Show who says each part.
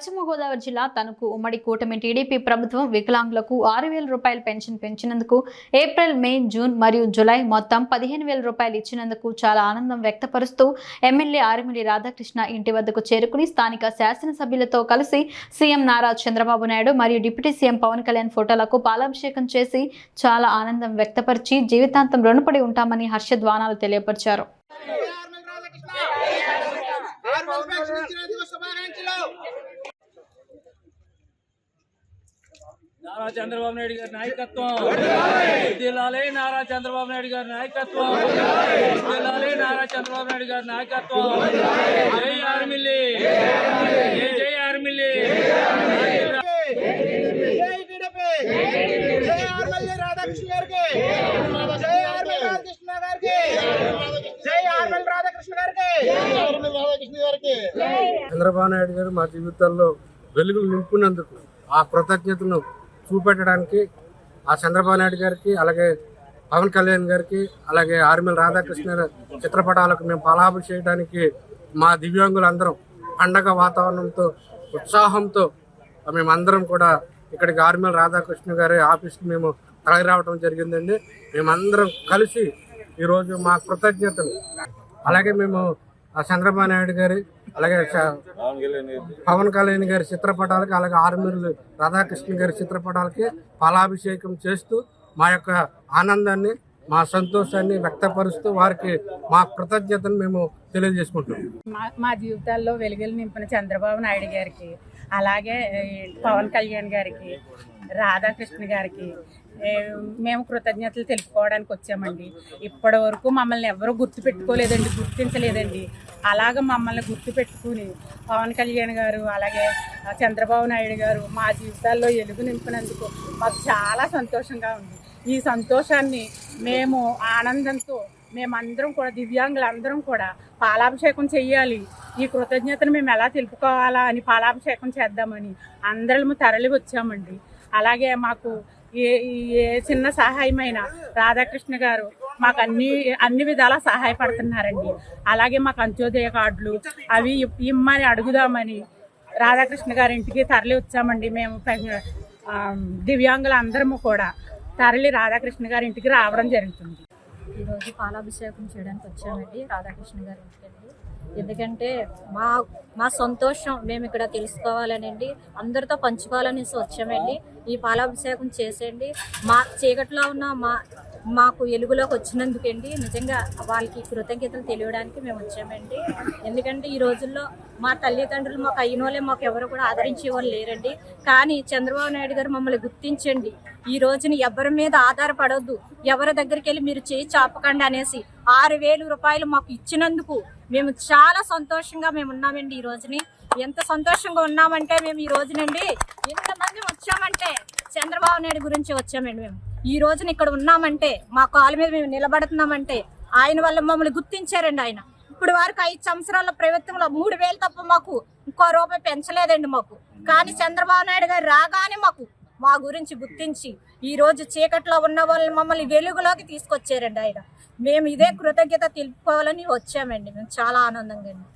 Speaker 1: పశ్చిమ గోదావరి జిల్లా తనకు ఉమ్మడి కూటమి టీడీపీ ప్రభుత్వం వికలాంగులకు ఆరు వేల రూపాయల పెన్షన్ పెంచినందుకు ఏప్రిల్ మే జూన్ మరియు జులై మొత్తం పదిహేను వేల రూపాయలు ఇచ్చినందుకు చాలా ఆనందం వ్యక్తపరుస్తూ ఎమ్మెల్యే ఆరిమిలి రాధాకృష్ణ ఇంటి వద్దకు చేరుకుని స్థానిక శాసనసభ్యులతో కలిసి సీఎం నారా చంద్రబాబు నాయుడు మరియు డిప్యూటీ సీఎం పవన్ కళ్యాణ్ ఫోటోలకు పాలాభిషేకం చేసి చాలా ఆనందం వ్యక్తపరిచి జీవితాంతం రుణపడి ఉంటామని హర్షద్వానాలు తెలియపరిచారు.
Speaker 2: నారా చంద్రబాబు నాయుడు గారి నాయకత్వం. వర్ధిల్లాలి నారా చంద్రబాబు నాయుడు గారి నాయకత్వం. వర్ధిల్లాలి నారా చంద్రబాబు నాయుడు గారి నాయకత్వం. జై ఆర్మిల్లి. జై జై ఆర్మిల్లి.
Speaker 3: జై టీడీపీ. జై ఆర్మల్ రాధాకృష్ణ గారికి. జై ఆర్మల్ రాధాకృష్ణ గారికి. జై ఆర్మల్ రాధాకృష్ణ గారికి ఆర్మల్ రాధాకృష్ణ గారికి.
Speaker 4: చంద్రబాబు నాయుడు గారు మా జీవితాల్లో వెలుగులు నింపునందుకు ఆ కృతజ్ఞతను చూపెట్టడానికి ఆ చంద్రబాబు నాయుడు గారికి అలాగే పవన్ కళ్యాణ్ గారికి అలాగే ఆర్మిల్ రాధాకృష్ణ చిత్రపటాలకు మేము పలాభం చేయడానికి మా దివ్యాంగులందరం పండగ వాతావరణంతో ఉత్సాహంతో మేమందరం కూడా ఇక్కడికి ఆర్మిల రాధాకృష్ణ గారి ఆఫీస్కి మేము తరలి రావడం జరిగిందండి. మేమందరం కలిసి ఈరోజు మా కృతజ్ఞతలు. అలాగే మేము చంద్రబాబు నాయుడు గారి అలాగే చ- పవన్ కళ్యాణ్ గారి చిత్రపటాలకి అలాగే ఆర్మీలు రాధాకృష్ణ గారి చిత్రపటాలకి ఫలాభిషేకం చేస్తూ మా యొక్క ఆనందాన్ని మా సంతోషాన్ని వ్యక్తపరుస్తూ వారికి మా కృతజ్ఞతను మేము తెలియజేసుకుంటున్నాం.
Speaker 5: మా మా జీవితాల్లో వెలుగులు నింపిన చంద్రబాబు నాయుడు గారికి అలాగే పవన్ కళ్యాణ్ గారికి రాధాకృష్ణ గారికి మేము కృతజ్ఞతలు తెలుపుకోవడానికి వచ్చామండి. ఇప్పటి వరకు మమ్మల్ని ఎవరు గుర్తు పెట్టుకోలేదండి గుర్తించలేదండి. అలాగ మమ్మల్ని గుర్తు పెట్టుకుని పవన్ కళ్యాణ్ గారు అలాగే చంద్రబాబు నాయుడు గారు మా జీవితాల్లో ఎలుగు నింపినందుకు మాకు చాలా సంతోషంగా ఉంది. ఈ సంతోషాన్ని మేము ఆనందంతో మేమందరం కూడా దివ్యాంగులందరం కూడా పాలాభిషేకం చెయ్యాలి. ఈ కృతజ్ఞతను మేము ఎలా తెలుపుకోవాలా అని పాలాభిషేకం చేద్దామని అందరము తరలి వచ్చామండి. అలాగే మాకు ఏ ఏ చిన్న సహాయమైన రాధాకృష్ణ గారు మాకు అన్ని అన్ని విధాలా సహాయపడుతున్నారండి. అలాగే మాకు అంత్యోదయ కార్డులు అవి ఇప్- ఇమ్మని అడుగుదామని రాధాకృష్ణ గారి ఇంటికి తరలి వచ్చామండి. మేము దివ్యాంగులందరము కూడా తరలి రాధాకృష్ణ గారి ఇంటికి రావడం జరుగుతుంది.
Speaker 6: ఈరోజు పాలాభిషేకం చేయడానికి వచ్చామండి రాధాకృష్ణ గారి ఇంటికి. ఎందుకంటే మా మా సంతోషం మేము ఇక్కడ తెలుసుకోవాలనండి. అందరితో పంచుకోవాలనేసి వచ్చామండి. ఈ పాలాభిషేకం చేసేయండి. మా చీకట్లో ఉన్న మా మాకు వెలుగులోకి వచ్చినందుకండి నిజంగా వాళ్ళకి కృతజ్ఞతలు తెలియడానికి మేము వచ్చామండి. ఎందుకంటే ఈ రోజుల్లో మా తల్లిదండ్రులు మాకు అయిన వాళ్ళే మాకు ఎవరు కూడా ఆదరించే వాళ్ళు లేరండి. కానీ చంద్రబాబు నాయుడు గారు మమ్మల్ని గుర్తించండి. ఈ రోజుని ఎవరి మీద ఆధారపడొద్దు. ఎవరి దగ్గరికి వెళ్ళి మీరు చేయి చాపకండి అనేసి ఆరు వేలు రూపాయలు మాకు ఇచ్చినందుకు మేము చాలా సంతోషంగా మేము ఉన్నామండి ఈ రోజుని. ఎంత సంతోషంగా ఉన్నామంటే మేము ఈ రోజునండి ఎంతమంది వచ్చామంటే చంద్రబాబు నాయుడు గురించి వచ్చామండి మేము. ఈ రోజున ఇక్కడ ఉన్నామంటే మా కాలు మీద మేము నిలబడుతున్నామంటే ఆయన వల్ల మమ్మల్ని గుర్తించారండి ఆయన. ఇప్పుడు వరకు ఐదు సంవత్సరాల ప్రభుత్వంలో మూడు వేలు తప్ప మాకు ఇంకో రూపాయి పెంచలేదండి మాకు. కానీ చంద్రబాబు నాయుడు గారు రాగానే మాకు మా గురించి గుర్తించి ఈరోజు చీకట్లో ఉన్న వాళ్ళని మమ్మల్ని వెలుగులోకి తీసుకొచ్చారండి ఆయన. మేము ఇదే కృతజ్ఞత తెలుపుకోవాలని వచ్చామండి. మేము చాలా ఆనందంగా అండి